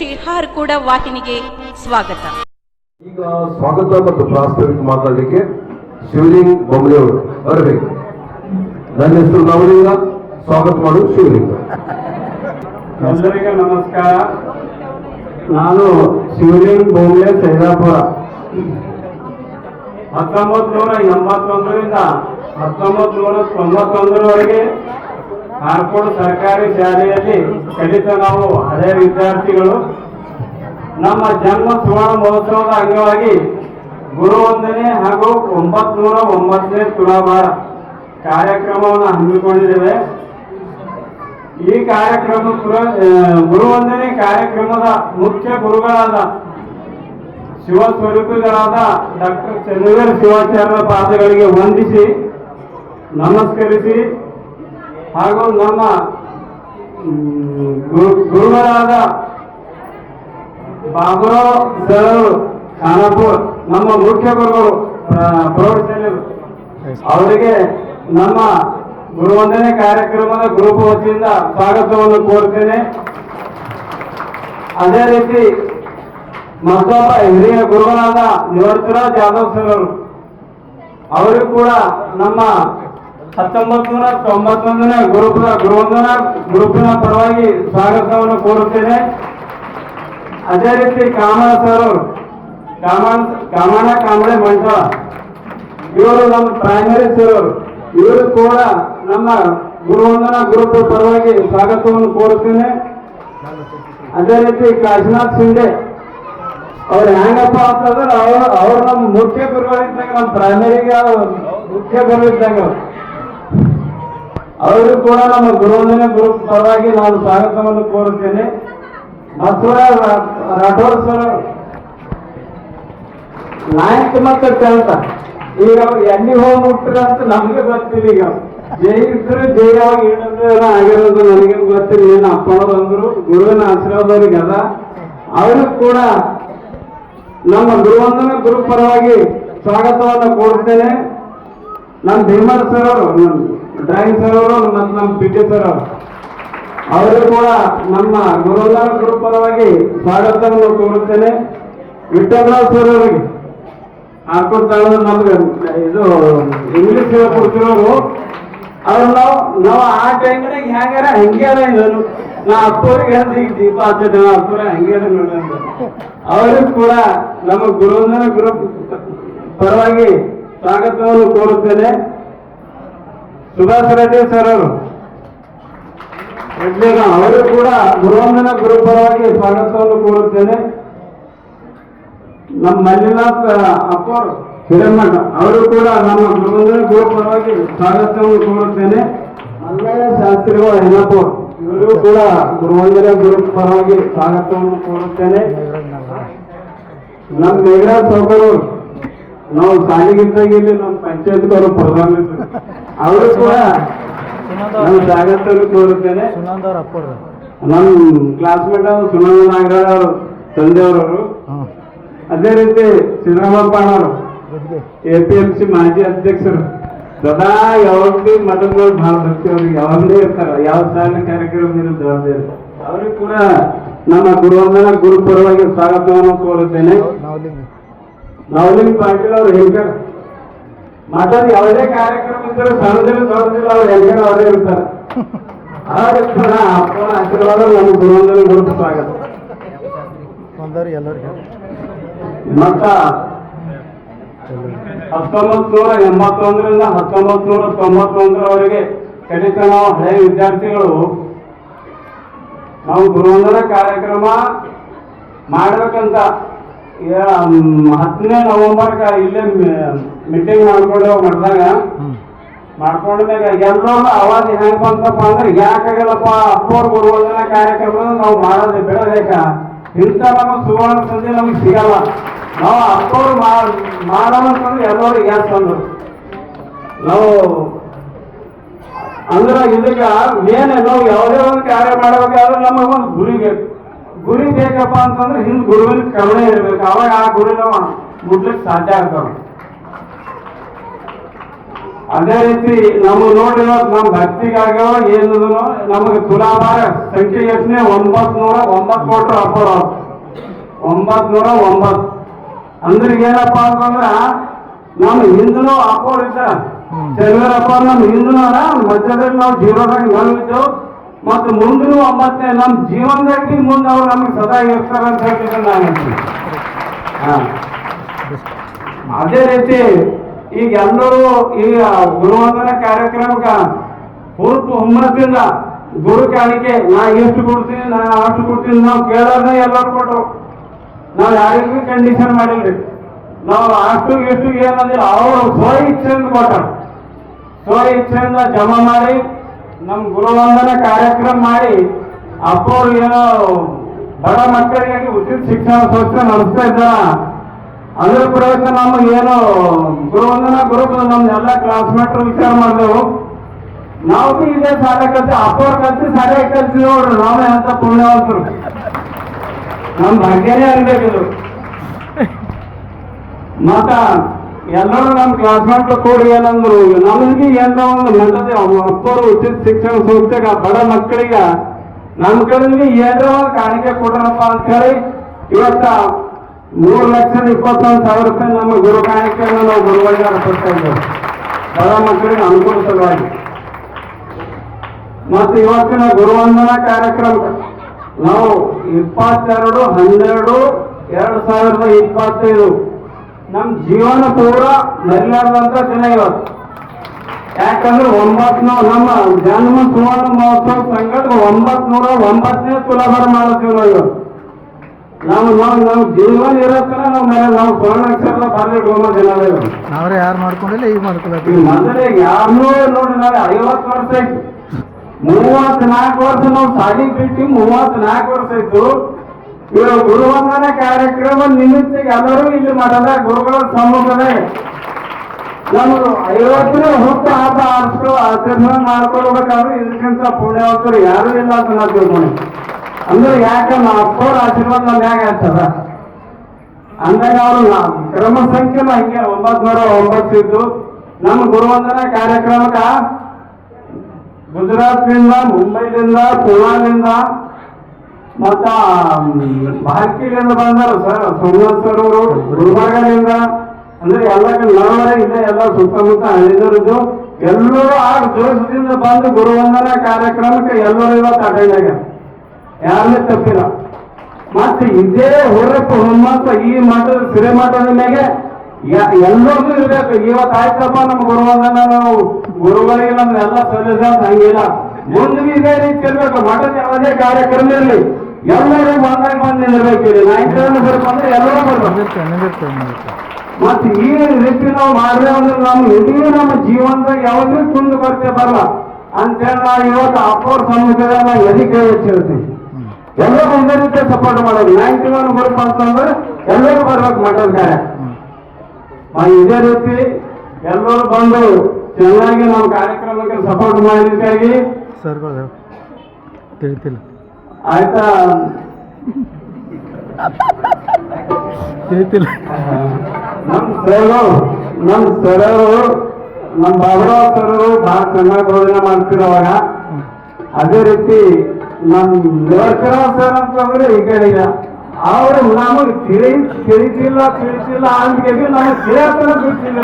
ಶಿರ್ಹಾರ್ ಕೂಡ ವಾಹಿನಿಗೆ ಸ್ವಾಗತ. ಈಗ ಸ್ವಾಗತ ಮತ್ತು ಪ್ರಾಸ್ತಾವಿಕ ಮಾತಾಡಲಿಕ್ಕೆ ಶಿವಲಿಂಗ್ ಅವರು. ಬರಬೇಕು ನನ್ನ ಹೆಸರು ನವಲಿಂಗ ಸ್ವಾಗತ ಮಾಡು ಶಿವಲಿಂಗ. ಎಲ್ಲರಿಗೂ ನಮಸ್ಕಾರ. ನಾನು ಶಿವಲಿಂಗ್ ಬೋಂಬ್ಲೆ ಸೈದಾಪುರ. ಹತ್ತೊಂಬತ್ತು ನೂರ ಎಂಬತ್ತೊಂದರಿಂದ ಹತ್ತೊಂಬತ್ತು ನೂರ ತೊಂಬತ್ತೊಂದರವರೆಗೆ ಕಾರ್ಕೋಡ್ ಸರ್ಕಾರಿ ಶಾಲೆಯಲ್ಲಿ ಕಲಿತ ನಾವು ಹಳೆಯ ವಿದ್ಯಾರ್ಥಿಗಳು. ನಮ್ಮ ಜನ್ಮ ಸುವರ್ಣ ಮಹೋತ್ಸವದ ಅಂಗವಾಗಿ ಗುರು ವಂದನೆ ಹಾಗೂ ಒಂಬತ್ತು ನೂರ ಒಂಬತ್ತನೇ ತುಲಾಭಾರ ಕಾರ್ಯಕ್ರಮವನ್ನು ಹಮ್ಮಿಕೊಂಡಿದ್ದೇವೆ. ಈ ಕಾರ್ಯಕ್ರಮ ಗುರು ವಂದನೆ ಗುರುವಂದನೆ ಕಾರ್ಯಕ್ರಮದ ಮುಖ್ಯ ಗುರುಗಳಾದ ಶಿವ ಸ್ವರೂಪಿಗಳಾದ ಡಾಕ್ಟರ್ ಚಂದ್ರವೀರ ಶಿವಾಚಾರ್ಯರ ಪಾದಗಳಿಗೆ ವಂದಿಸಿ ನಮಸ್ಕರಿಸಿ. ಹಾಗೂ ನಮ್ಮ ಗುರುಗಳಾದ ಬಾಬುರಾವ್ ಸರ್, ಖಾನಾಪುರ್, ನಮ್ಮ ಮುಖ್ಯ ಗುರುಗಳು, ಪ್ರ- ಅವರಿಗೆ ನಮ್ಮ ಗುರುವಂದನೆ ಕಾರ್ಯಕ್ರಮದ ಗ್ರೂಪ್ ವತಿಯಿಂದ ಸ್ವಾಗತವನ್ನು ಕೋರ್ತೇನೆ. ಅದೇ ರೀತಿ ಮತ್ತೊಬ್ಬ ಹಿರಿಯ ಗುರುಗಳಾದ ನಿವರ್ತರಾಜ್ ಯಾದವ್ ಸರ್ ಅವರು ಕೂಡ ನಮ್ಮ ಹತ್ತೊಂಬತ್ತು ನೂರ ತೊಂಬತ್ತೊಂದನೇ ಗ್ರೂಪ್ನ ಗುರುವಂದನ ಗುರುಪಿನ ಪರವಾಗಿ ಸ್ವಾಗತವನ್ನು ಕೋರುತ್ತೇನೆ. ಅದೇ ರೀತಿ ಕಾಮಣ ಸರ್ ಅವರು ಕಾಮಣ ಕಾಂಬಳೆ ಮಂಟಪ ಇವರು ನಮ್ಮ ಪ್ರೈಮರಿ ಸರ್. ಇವರು ಕೂಡ ನಮ್ಮ ಗುರುವಂದನ ಗ್ರೂಪ್ ಪರವಾಗಿ ಸ್ವಾಗತವನ್ನು ಕೋರುತ್ತೇನೆ. ಅದೇ ರೀತಿ ಕಾಶಿನಾಥ್ ಸಿಂಧೆ ಅವ್ರು ಹೆಂಗಪ್ಪ ಅಂತಂದ್ರೆ ಅವ್ರು ಅವ್ರು ನಮ್ಮ ಮುಖ್ಯ ಗುರುಗಳಿದ್ದಾಗ ನಮ್ಮ ಪ್ರೈಮರಿಗೆ ಮುಖ್ಯ ಗುರು ಇದ್ದಾಗ ಅವರು ಕೂಡ ನಮ್ಮ ಗುರುವಿನ ಗುರು ಪರವಾಗಿ ನಾನು ಸ್ವಾಗತವನ್ನು ಕೋರುತ್ತೇನೆ. ಬಸವರಾಜ್ ರಾಠೋಡ್ ಸರ್, ನಾಯಕ್ ಮತ್ತು ಕೆಲಸ ಈಗ ಎಲ್ಲಿ ಹೋಗಿ ಮುಟ್ಟ್ರ ಅಂತ ನಮ್ಗೆ ಗೊತ್ತಿಲ್ಲ ಈಗ. ಜೈ ಇದ್ರು ಜೈ ಅವಾಗ ಏನಂದ್ರೆ ಆಗಿರೋದು ನನಗೆ ಗೊತ್ತಿಲ್ಲ. ಏನು ಅಪ್ಪನವ್ರು ಗುರುವಿನ ಆಶೀರ್ವಾದ ಅವ್ರಿಗೆ ಅದ. ಅವರು ಕೂಡ ನಮ್ಮ ಗುರುವಂದನ ಗುರು ಪರವಾಗಿ ಸ್ವಾಗತವನ್ನು ಕೋರ್ತೇನೆ ನಮ್ಮ ಭೀಮರ್ ಸರ್ ಅವರು ಡ್ರಾಯಿಂಗ್ ಸರ್ ಅವರು ಮತ್ತು ನಮ್ಮ ಪಿ ಟಿ ಸರ್ ಅವರು. ಅವರು ಕೂಡ ನಮ್ಮ ಗುರುದಾರ ಗುರು ಪರವಾಗಿ ಸ್ವಾಗತವನ್ನು ಕೋರುತ್ತೇನೆ. ವಿಠಲರಾವ್ ಸರ್ ಅವರಿಗೆ. ಹಾಕೊಡ್ತಾಳೆ ನಮ್ಗೆ, ಇದು ಇಂಗ್ಲಿಷ್ ಹೇಳ್ಕೊಡ್ತಿರೋರು ಅವ್ರು ನಾವು ನಾವು ಆ ಟೈಮ್ನಾಗ ಹೆಂಗಾರ ಹಂಗೆ ನಾನು. ನಾ ಅಪ್ಪವ್ರಿಗೆ ಹೇಳ್ದೆ ಈಗ ದೀಪ ಹಚ್ಚಿದ್ದೆ ಅಪ್ಪರ ಹಂಗೆ ಅದ ನೋಡಿ ಕೂಡ ನಮ್ಮ ಗುರುವಂದನ ಗುರು ಪರವಾಗಿ ಸ್ವಾಗತವನ್ನು ಕೋರುತ್ತೇನೆ. ಸುಭಾಷ್ ರೆಡ್ಡಿ ಸರ್ ಅವರು ಅವರು ಕೂಡ ಗುರುವಂದನ ಗುರುಪರವಾಗಿ ಸ್ವಾಗತವನ್ನು ಕೋರುತ್ತೇನೆ. ನಮ್ಮ ಮಂಜುನಾಥ್ ಅಪ್ಪ ಹಿರೇಮಠ, ಅವರು ಕೂಡ ನಮ್ಮ ಗುರುವಂದನ ಗುರುಪರವಾಗಿ ಸ್ವಾಗತವನ್ನು ಕೋರುತ್ತೇನೆ. ಮಲ್ಲಯ್ಯ ಶಾಸ್ತ್ರಿಗಳು ಏನಪ್ಪ ಇವರು ಕೂಡ ಗುರುವಂದನ ಗುರು ಪರವಾಗಿ ಸ್ವಾಗತವನ್ನು ಕೋರುತ್ತೇನೆ. ನಮ್ಮ ಮೇಘರಾಜ್ ಸೌಕರು, ನಾವು ಶಾಲೆಗಿದ್ದಾಗ ಇಲ್ಲಿ ನಮ್ಮ ಪಂಚಾಯತ್ಗವರು ಪ್ರಧಾನ. ಅವರು ಕೂಡ ನಾನು ಸ್ವಾಗತವನ್ನು ಕೋರುತ್ತೇನೆ ಕ್ಲಾಸ್ಮೇಟ್ ನಮ್ಮ ಕ್ಲಾಸ್ಮೇಟ್ ಸುನಂದ ನಾಗರಾಜ್ ಅವರು ತಂದೆಯವರವರು. ಅದೇ ರೀತಿ ಸಿದ್ದರಾಮಪ್ಪ ಅವರು ಗುಡ್ಗೆ ಎ ಪಿ ಎಂ ಸಿ ಮಾಜಿ ಅಧ್ಯಕ್ಷರು. ಸದಾ ಯಾವಾಗಲೂ ಮಠಗಳು ಭಾಳ ಭಕ್ತಿ ಅವ್ರಿಗೆ ಯಾವಾಗಲೇ ಇರ್ತಾರ ಯಾವ ಸಾಲ ಕಾರ್ಯಕ್ರಮ ಇರ್ತಾರೆ. ಅವ್ರಿಗೆ ಕೂಡ ನಮ್ಮ ಗುರುವಂದನ ಗುರು ಪರವಾಗಿ ಸ್ವಾಗತವನ್ನು ಕೋರುತ್ತೇನೆ. ನಾವಲಿಂಗ ನವಲಿಂಗ್ ಪಾಟೀಲ್ ಅವರು ಹೇಳ್ತಾರೆ. ಮಠದ ಯಾವುದೇ ಕಾರ್ಯಕ್ರಮ ಇದ್ದರೂ ಸಣ್ಣದಿಲ್ಲ ದೊಡ್ಡದಿಲ್ಲ ಅವ್ರು ಹೇಳ್ತಾರೆ ಅವರೇ ಇರ್ತಾರೆ. ಕೂಡ ಅಪ್ಪನ ಆಶೀರ್ವಾದ ನಮ್ಮ ಗುರುವಂದನ ಗುರು ಸ್ವಾಗತ. ಒಂದವ್ರು ಎಲ್ಲರಿಗೆ. ಮತ್ತ ಹತ್ತೊಂಬತ್ತು ನೂರ ಎಂಬತ್ತೊಂದರಿಂದ ಹತ್ತೊಂಬತ್ತು ನೂರ ತೊಂಬತ್ತೊಂದರವರೆಗೆ ಕಲಿತ ನಾವು ಹಳೆಯ ವಿದ್ಯಾರ್ಥಿಗಳು ನಾವು ಗುರುವಂದನ ಕಾರ್ಯಕ್ರಮ ಮಾಡ್ಬೇಕಂತ ಹತ್ತನೇ ನವೆಂಬರ್ ಇಲ್ಲೇ ಮೀಟಿಂಗ್ ಮಾಡ್ಕೊಂಡು ಮಾಡಿದಾಗ ಮಾಡ್ಕೊಂಡಾಗ ಮಾಡ್ಕೊಂಡ್ಮ್ಯಾಗ ಎಲ್ಲರೂ ಅವಾಜ್ ಹೆಂಗ್ ಬಂತಪ್ಪ ಅಂದ್ರೆ ಯಾಕಾಗಲ್ಲಪ್ಪ ಅಪ್ಪೋರ್ ಬರುವಂತ ಕಾರ್ಯಕ್ರಮ ನಾವು ಮಾಡೋದು ಬೆಳಬೇಕ ಇಂತ ನಮ್ಗೆ ಸುವರ್ಣ ಸಂಜೆ ನಮಗೆ ಸಿಗಲ್ಲ. ನಾವು ಅಪ್ಪೋರ್ ಮಾಡೋಣ ಅಂತಂದ್ರೆ ಎಲ್ಲರೂ ಗ್ಯಾಸ್ ಅಂದ್ರು. ನಾವು ಅಂದ್ರೆ ಇದಕ್ಕ ಏನೇ ನಾವು ಯಾವುದೇ ಒಂದು ಕಾರ್ಯ ಮಾಡಬೇಕಾದ್ರೆ ನಮಗೆ ಒಂದು ಗುರಿ ಬೇಕು. ಗುರಿ ಬೇಕಪ್ಪ ಅಂತಂದ್ರೆ ಹಿಂದ್ ಗುರುವಿನ ಕರುಣೆ ಇರ್ಬೇಕು. ಅವಾಗ ಆ ಗುರಿ ನಾವು ಮುಟ್ಲಿಕ್ಕೆ ಸಾಧ್ಯ ಆಗ್ತಾವ. ಅದೇ ರೀತಿ ನಮ್ಮ ನೋಡಿರೋ ನಮ್ ನಮ್ಮ ಭಕ್ತಿಗಾಗ್ಯೋ ಏನದು ನಮಗೆ ತುಲಾಭಾರ ಸಂಖ್ಯೆ ಯೋಚನೆ ಒಂಬತ್ ನೂರ ಒಂಬತ್ತು ಕೊಟ್ಟರು ಅಪ್ಪರ. ಒಂಬತ್ ನೂರ ಒಂಬತ್ತು. ಅಂದ್ರೆ ಏನಪ್ಪ ಅಂತಂದ್ರ ನಮ್ಮ ಹಿಂದೂ ಅಪ್ಪೋರ್ ಇದ್ದ ಚಂದ್ರಪ್ಪ ನಮ್ಮ ಹಿಂದೂ ಮಧ್ಯದಲ್ಲಿ ನಾವು ಜೀವನದಾಗ ನಾವಿದ್ದು ಮತ್ತು ಮುಂದಿನ ಒಂಬತ್ತನೇ ನಮ್ಮ ಜೀವನದಾಗಿ ಮುಂದೆ ಅವ್ರು ನಮ್ಗೆ ಸದಾ ಇರ್ತಾರ ಅಂತ ಹೇಳ್ತಿದ್ದೆ ನಾನು. ಅದೇ ರೀತಿ ಈಗ ಎಲ್ಲರೂ ಈಗ ಗುರುವಂದನ ಕಾರ್ಯಕ್ರಮಕ್ಕ ಪೂರ್ವ ಹುಮ್ಮಸ್ಸಿಂದ ಗುರು ಕಾಣಿಕೆ, ನಾ ಎಷ್ಟು ಕೊಡ್ತೀನಿ, ನಾ ಅಷ್ಟು ಕೊಡ್ತೀನಿ ನಾವು ಕೇಳೋದೇ ಎಲ್ಲರೂ ಕೊಟ್ಟರು. ನಾವು ಯಾರಿಗೂ ಕಂಡೀಷನ್ ಮಾಡಿಲ್ರಿ. ನಾವು ಅಷ್ಟು ಎಷ್ಟು ಏನಂದಿಲ್ಲ ಅವರು ಸ್ವ ಇಚ್ಛೆಯಿಂದ ಕೊಟ್ಟರು. ಸ್ವ ಇಚ್ಛೆಯಿಂದ ಜಮಾ ಮಾಡಿ ನಮ್ಮ ಗುರುವಂದನ ಕಾರ್ಯಕ್ರಮ ಮಾಡಿ ಅಪ್ಪವ್ರು ಏನೋ ಬಡ ಮಕ್ಕಳಿಗಾಗಿ ಉಚಿತ ಶಿಕ್ಷಣ ಸಂಸ್ಥೆ ನಡೆಸ್ತಾ ಇದ್ದಾರ? ಅದ್ರ ಪ್ರಯತ್ನ ನಮ್ಮ ಏನು ಗುರುವಂದನ ಗ್ರೂಪ್ ನಮ್ಮ ಎಲ್ಲ ಕ್ಲಾಸ್ಮೇಟ್ ವಿಚಾರ ಮಾಡಿದೆವು. ನಾವು ಬಿ ಇದೇ ಸಾಲ ಕಲ್ತಿ ಅಪ್ಪವ್ರ ಕಲ್ತಿ ಸಾಲ ಕಲ್ತಿ ನೋಡ್ರಿ ನಾವೇ ಅಂತ ಪುಣ್ಯವಂತರು. ನಮ್ ಭಾಗ್ಯನೇ ಅನ್ಬೇಕಿದ್ರು ಮತ್ತ ಎಲ್ಲರೂ ನಮ್ಮ ಕ್ಲಾಸ್ಮೇಟ್ ಕೊಡಿ ಏನಂದ್ರು. ನಮಗೆ ಏನೋ ಒಂದು ಮೆಂಟದೆ ಅಪ್ಪರು ಉಚಿತ ಶಿಕ್ಷಣ ಸಂಸ್ಥೆಗ ಬಡ ಮಕ್ಕಳಿಗ ನಮ್ಮ ಕಡೆಗೆ ಏನೋ ಒಂದು ಕಾಣಿಕೆ ಕೊಡ್ರಪ್ಪ ಅಂತ ಹೇಳಿ ಇವತ್ತ ಮೂರು ಲಕ್ಷದ ಇಪ್ಪತ್ತೊಂದು ಸಾವಿರ ರೂಪಾಯಿ ನಮ್ಮ ಗುರು ಕಾಣಿಕೆಯನ್ನು ನಾವು ಅರ್ಪಿಸ್ತಾ ಇದ್ದೇವೆ. ಬಡ ಮಕ್ಕಳಿಗೆ ಅನುಕೂಲ ಸಲುವಾಗಿ ಮತ್ತು ಇವತ್ತಿನ ಗುರುವಂದನಾ ಕಾರ್ಯಕ್ರಮ ನಾವು ಇಪ್ಪತ್ತೆರಡು, ಹನ್ನೆರಡು, ಎರಡು ಸಾವಿರದ ಇಪ್ಪತ್ತೈದು. ನಮ್ಮ ಜೀವನ ಪೂರ ಮರಿಲಾರ್ದಂತ ದಿನ ಇವತ್ತು. ಯಾಕಂದ್ರೆ ಒಂಬತ್ತು ನಮ್ಮ ಜನ್ಮ ಸುವರ್ಣ ಮಹೋತ್ಸವ ಸಂಘಟ ಒಂಬತ್ ನೂರ ಒಂಬತ್ತನೇ ತುಲಾಭಾರ ಮಾಡ್ತೀವಿ ನಾವು ಇವತ್ತು. ನಾವು ನಾವು ನಮ್ಮ ಜೀವನ ಇರತ್ತಲ್ಲ ನಾವು ಮೇಲೆ ನಾವು ಸುವರ್ಣಾಕ್ಷರ ಬರ್ಲಿಟ್ಕೊಂಡ ದಿನ ನಾವ್ರೆ ಯಾರು ಮಾಡ್ಕೊಂಡಿಲ್ಲ ಈಗ ಈ ಮಾಡ್ಕೊಳಕ್ಕೆ ಮೊದಲೇ ಯಾರನ್ನೂ ನೋಡಿ ನಾವು ಐವತ್ತು ವರ್ಷ ಆಯ್ತು. ಮೂವತ್ನಾಲ್ಕು ವರ್ಷ ನಾವು ಸಾಲಿ ಬಿಟ್ಟು ಮೂವತ್ನಾಲ್ಕು ವರ್ಷ ಆಯ್ತು. ಇವಾಗ ಗುರುವಂದನ ಕಾರ್ಯಕ್ರಮ ನಿಮಿತ್ತ ಎಲ್ಲರೂ ಇಲ್ಲಿ ಮಾಡಲ್ಲ, ಗುರುಗಳ ಸಮ್ಮುಖದ ನಮ್ದು ಐವತ್ತನೇ ಹುಟ್ಟ ಹಬ್ಬ ಆರಿಸ್ಕೊ ಆಚರಣೆ ಮಾಡ್ಕೊಳ್ಬೇಕಾದ್ರೆ ಇದಕ್ಕಿಂತ ಪುಣ್ಯವಂತರು ಯಾರು ಇಲ್ಲ ಅಂತ ನಾವು ತಿಳ್ಕೊಂಡು ಅಂದ್ರೆ ಯಾಕೆ ನಮ್ಮ ಅಪ್ಪವ್ರ ಆಶೀರ್ವಾದ ನಮ್ಮ ಹೇಗೆ ಆಗ್ತದ? ಅಂದಾಗ ಅವರು ಕ್ರಮ ಸಂಖ್ಯೆನ ಹಂಗೆ ಒಂಬತ್ ನೂರ ಒಂಬತ್ತು ಇದ್ದು ನಮ್ಮ ಗುರುವಂದನ ಕಾರ್ಯಕ್ರಮಕ್ಕ ಗುಜರಾತ್ನಿಂದ ಮುಂಬೈದಿಂದ ಪುಣಾಲಿಂದ ಮತ್ತ ಬಾಕಿಲಿಂದ ಬಂದಾರ ಸರ್ ಸೋಮನಾಥ್ ಅವರು ಗುಲ್ಬರ್ಗದಿಂದ ಅಂದ್ರೆ ಎಲ್ಲ ನರವರೆ ಇಲ್ಲ ಎಲ್ಲ ಸುತ್ತಮುತ್ತ ಹಳ್ಳಿದರದ್ದು ಎಲ್ಲರೂ ಆ ಜೋಶದಿಂದ ಬಂದು ಗುರುವಂದನ ಕಾರ್ಯಕ್ರಮಕ್ಕೆ ಎಲ್ಲರೂ ಇವತ್ತು ಅಟೆಂಡ್ ಆಗ್ಯಾರ. ಯಾರನ್ನೇ ತಪ್ಪಿಲ್ಲ. ಮತ್ತೆ ಇದೇ ಹೊರಪ್ಪ ಹುಮ್ಮತ್ತ ಈ ಮಠದ ಸಿರೆ ಮಠದ ಮೇಲೆ ಎಲ್ಲರಿಗೂ ಇರಬೇಕು. ಇವತ್ತು ಆಯ್ತಪ್ಪ ನಮ್ಮ ಗುರುವಂದನ ನಾವು ಗುರುಗಳಿಗೆ ಎಲ್ಲ ಸಲ್ಲಿಸ ಹಂಗಿಲ್ಲ. ಮುಂದೆ ಇದೇ ರೀತಿ ಇರ್ಬೇಕು. ಮಠದ ಯಾವುದೇ ಕಾರ್ಯಕ್ರಮ ಇರಲಿ. ಎಲ್ಲರೂ ಬಂದಾಗ ಬಂದು ನಿಲ್ಲಬೇಕು ಇಲ್ಲಿ. ನಾಯಕರನ್ನು ಬರ್ಬಂದ್ರೆ ಎಲ್ಲರೂ ಬರ್ಬೇಕು. ಮತ್ತೆ ಈ ರೀತಿ ನಾವು ಮಾಡಿದ್ರೆ ಅಂದ್ರೆ ನಮ್ಮ ಇಡೀ ನಮ್ಮ ಜೀವನದಾಗ ಯಾವಾಗಲೂ ಕುಂದು ಬರ್ತೇ ಬರಲ್ಲ. ಅಂತೇಳಿ ನಾವು ಇವತ್ತು ಅಪ್ಪೋರ್ ಸಮುದಾಯ ನಾವು ಎದಕ್ಕೆ ಹೆಚ್ಚಿರ್ತೀವಿ ಎಲ್ಲರೂ ಒಂದೇ ರೀತಿ ಸಪೋರ್ಟ್ ಮಾಡೋದು. ನಾಯಕರನ್ನು ಗ್ರೂಪ್ ಅಂತಂದ್ರೆ ಎಲ್ಲರೂ ಬರ್ಬೇಕು ಮಠದ ಇದೇ ರೀತಿ ಎಲ್ಲರೂ ಬಂದು ಚೆನ್ನಾಗಿ ನಾವು ಕಾರ್ಯಕ್ರಮಕ್ಕೆ ಸಪೋರ್ಟ್ ಮಾಡಿದ್ದಕ್ಕಾಗಿ ಸರ್ಗಳು ತಿಳಿತಿಲ್ಲ. ಆಯ್ತಾ? ನಮ್ಮ ನಮ್ ಸರು ನಮ್ಮ ಸರರು ನಮ್ ಬಾಬುರಾವ್ ಸರರು ಬಹಳ ಚೆನ್ನಾಗಿ ಬೋಧನೆ ಮಾಡ್ತಿರೋವಾಗ ಅದೇ ರೀತಿ ನಮ್ಮ ಯುವಕರಾವ್ ಸರ್ ಅಂತಂದ್ರೆ ಈ ಕಡೆ ಇಲ್ಲ ಅವರು ನಮಗೆ ತಿಳಿ ತಿಳಿಸಿಲ್ಲ ತಿಳಿಸಿಲ್ಲ ಅಂದ್ಗೆ ನಮಗೆ ತಿಳಿಯತನ ತಿಳಿಸಿಲ್ಲ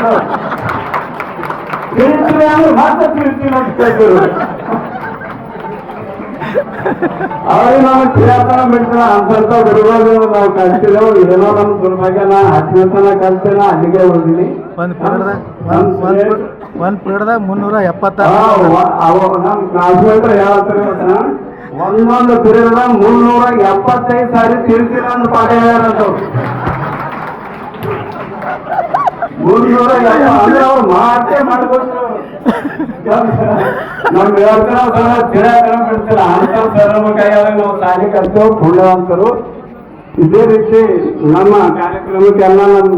ತಿಳಿಸಿಲ್ಲ ಅಂದ್ರೆ ಮಾತ್ರ ತಿಳಿಸಿಲ್ಲ ಅಂತ ಅವ್ರಿಗೆ ನಾವು ತಿಳಿಯತನ ಬಿಡ್ತಿಲ್ಲ ಅಂತಂತ ಗುರುಗಳು ನಾವು ಕಲ್ತಿದ್ದೇವೆ ಏನೋ ನಮ್ಮ ದುರ್ಭಾಗ್ಯ ನಾ ಹತ್ತನೇ ತನ ಕಲ್ತಿಲ್ಲ ಅಲ್ಲಿಗೆ ಹೋಗಿನಿ ಒಂದು ಪೀರಿಯಡ್ದಾಗ ಒಂದು ಒಂದು ಒಂದು ಪೀರಿಯಡ್ದಾಗ ಮುನ್ನೂರ ಎಪ್ಪತ್ತಾರು ನಮ್ ಕ್ಲಾಸ್ಮೇಟ್ ಹೇಳ್ತಾರೆ ಗೊತ್ತಾ? ಒಂದೊಂದು ಪೀರಿಯಡ್ ಮುನ್ನೂರ ಎಪ್ಪತ್ತೈದು ಸಾರಿ ತಿರ್ತಿಲ್ಲ ಅಂತ ಪಾಠ ಹೇಳ್ಯಾರಂತ ಅವ್ರು. ಮುನ್ನೂರ ಎಪ್ಪ- ಅಂದ್ರೆ ಅವ್ರು ಮಾತೇ ಮಾಡ್ಬೇಕು ನಮ್ ಹೇಳ್ತಾರ ಸರ ಬಿಡ್ತಿಲ್ಲ ನಾವು ಸಾಲಿ ಕಲ್ತೇವೆ ಪುಣ್ಯವಂತರು ಇದೇ ರೀತಿ ನಮ್ಮ ಕಾರ್ಯಕ್ರಮಕ್ಕೆಲ್ಲ ನಮ್ಮ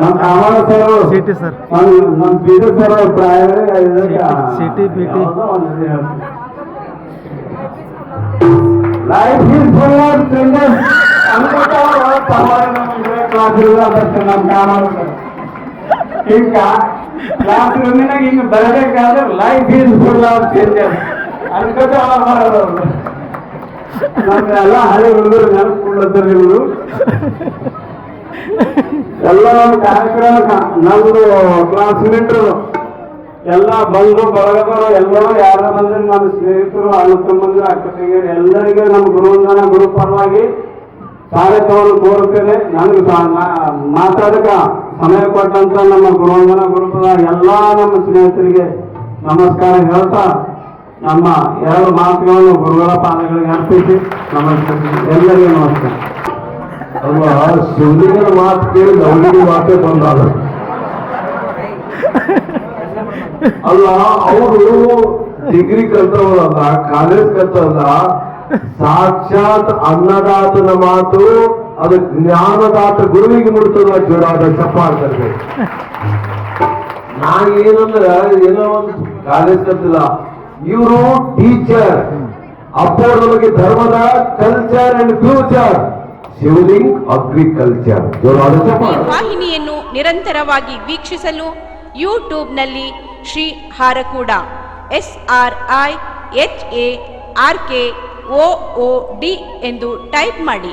ನಮ್ಮ ಕಾಮರ ಸರ್ ಸಿಟಿ ಸರ್. ನಮ್ಮ ನಮ್ಮ ಬೀದ ಸರ್ ಸಿಟಿ, BT. Life is full of changes ಅನ್ಕೋತ class ಇಲ್ಲ ಅದಕ್ಕೆ ನಮ್ಮ ಕಾಮರ ಸರ್. ಈಗ ಕ್ಲಾಸ್ ರೂಮಿನಾಗ ಹಿಂಗ ಬರಬೇಕಾದ್ರೆ life is full of changes ಅನ್ಕೋತ ನಮ್ಗೆಲ್ಲ ಹಳೆ ಹುಡುಗರು ನೆನಪುಳ್ಳದ್ರಿ ಇವರು. ಎಲ್ಲ ಕಾರ್ಯಕ್ರಮ ನಮ್ದು ಕ್ಲಾಸ್ಮೇಟ್ ಎಲ್ಲ ಬಂದು ಬಳಗದವರು ಎಲ್ಲರೂ ಯಾರ ಬಂದ್ರೆ ನಮ್ಮ ಸ್ನೇಹಿತರು ಅಣ್ಣ ತಮ್ಮಂದಿರು ಅಕ್ಕ ತಂಗಿಯರು ಎಲ್ಲರಿಗೆ ನಮ್ಮ ಗುರುವಂದನ ಗುರು ಪರವಾಗಿ ಕಾರ್ಯಕ್ರಮ ಕೋರುತ್ತೇನೆ. ನನಗೆ ಮಾತಾಡಕ ಸಮಯ ಕೊಟ್ಟಂತ ನಮ್ಮ ಗುರುವಂದನ ಗುರುಪದ ಎಲ್ಲ ನಮ್ಮ ಸ್ನೇಹಿತರಿಗೆ ನಮಸ್ಕಾರ ಹೇಳ್ತಾ ನಮ್ಮ ಎರಡು ಮಾತುಗಳನ್ನು ಗುರುಗಳ ಪಾದಗಳಿಗೆ ಅರ್ಪಿಸಿ ನಮಸ್ಕಾರ ಎಲ್ಲರಿಗೂ ನಮಸ್ಕಾರ. ಮಾತು ಕೇಳಿ ಮಾತೇ ಅಲ್ಲ, ಅವರು ಡಿಗ್ರಿ ಕಲ್ತವರಲ್ಲ ಕಾಲೇಜ್ ಕಲ್ತವಲ್ಲ ಸಾಕ್ಷಾತ್ ಅನ್ನದಾತನ ಮಾತು ಅದು ಜ್ಞಾನದಾತ ಗುರುವಿಗೆ ಮುಡ್ತದ ಜೋರಾದ ಚಪ್ಪಾಡ್ತಾರೆ ನಾ ಏನಂದ್ರ, ಏನೋ ಒಂದು ಕಾಲೇಜ್ ಕಲ್ತಿಲ್ಲ. ಇವರು ಟೀಚರ್ ಅಪ್ಪೋರ್ ನಮಗೆ ಧರ್ಮದ culture and future Shivaling agriculture ಜೋರಾದ ಚಪ್ಪಾಳೆ ವಾಹಿನಿಯನ್ನು ನಿರಂತರವಾಗಿ ವೀಕ್ಷಿಸಲು ಯೂಟ್ಯೂಬ್ನಲ್ಲಿ Shri Harakuda. S R I H A R K O D ಎಂದು ಟೈಪ್ ಮಾಡಿ.